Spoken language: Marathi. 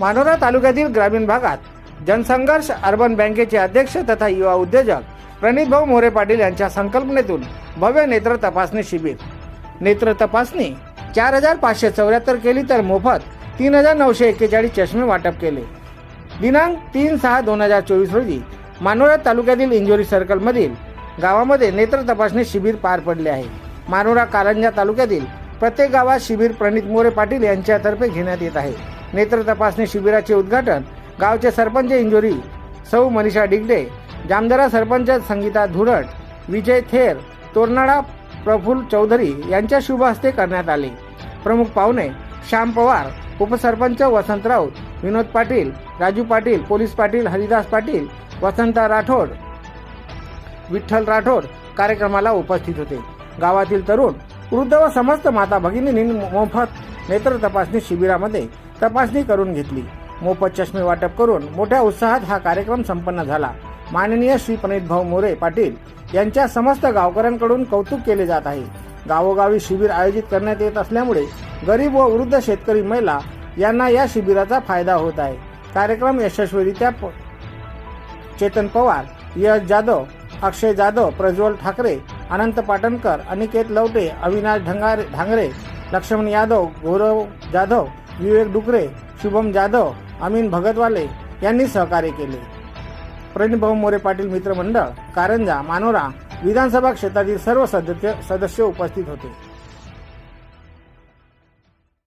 मानोरा तालुक्यातील ग्रामीण भागात जनसंघर्ष अर्बन बँकेचे अध्यक्ष तथा युवा उद्योजक प्रणित भाऊ मोरे पाटील यांच्या संकल्पनेतून भव्य नेत्र तपासणी शिबिर. नेत्र तपासणी चार हजार पाचशे चौऱ्याहत्तर केली तर मोफत तीन हजार नऊशे एक्केचाळीस चष्मे वाटप केले. दिनांक तीन सहा दोन हजार चोवीस रोजी मानोरा तालुक्यातील इंजोरी सर्कलमधील गावामध्ये नेत्र तपासणी शिबिर पार पडले आहे. मानोरा कारंजा तालुक्यातील प्रत्येक गावात शिबिर प्रणित मोरे पाटील यांच्यातर्फे घेण्यात येत आहे. नेत्र तपासणी शिबिराचे उद्घाटन गावचे सरपंच इंजोरी सौ मनीषा डिगडे जामदरा सरपंच संगीता धुरट विजय थेर तोरनाडा प्रफुल्ल चौधरी यांच्या शुभ हस्ते करण्यात आले. प्रमुख पाहुणे श्याम पवार उपसरपंच वसंत राऊत विनोद पाटील राजू पाटील पोलीस पाटील हरिदास पाटील वसंत राठोड विठ्ठल राठोड कार्यक्रमाला उपस्थित होते. गावातील तरुण वृद्ध व समस्त माता भगिनींनी मोफत नेत्र तपासणी शिबिरामध्ये तपासणी करून घेतली. मोफत चष्मे वाटप करून मोठ्या उत्साहात हा कार्यक्रम संपन्न झाला. माननीय श्री प्रणित भाऊ मोरे पाटील यांच्या समस्त गावकऱ्यांकडून कौतुक केले जात आहे. गावोगावी शिबिर आयोजित करण्यात येत असल्यामुळे गरीब व वृद्ध शेतकरी महिला यांना या शिबिराचा फायदा होत आहे. कार्यक्रम यशस्वीरित्या चेतन पवार यश जाधव अक्षय जाधव प्रज्वल ठाकरे अनंत पाटणकर अनिकेत लवटे अविनाश ढंगारे ढांगरे लक्ष्मण यादव गौरव जाधव विवेक डुकरे शुभम जाधव अमीन भगतवाले यांनी सहकार्य केले. प्रणिभाऊ मोरे पाटील मित्रमंडळ कारंजा मानोरा विधानसभा क्षेत्रातील सर्व सदस्य सदस्य उपस्थित होते.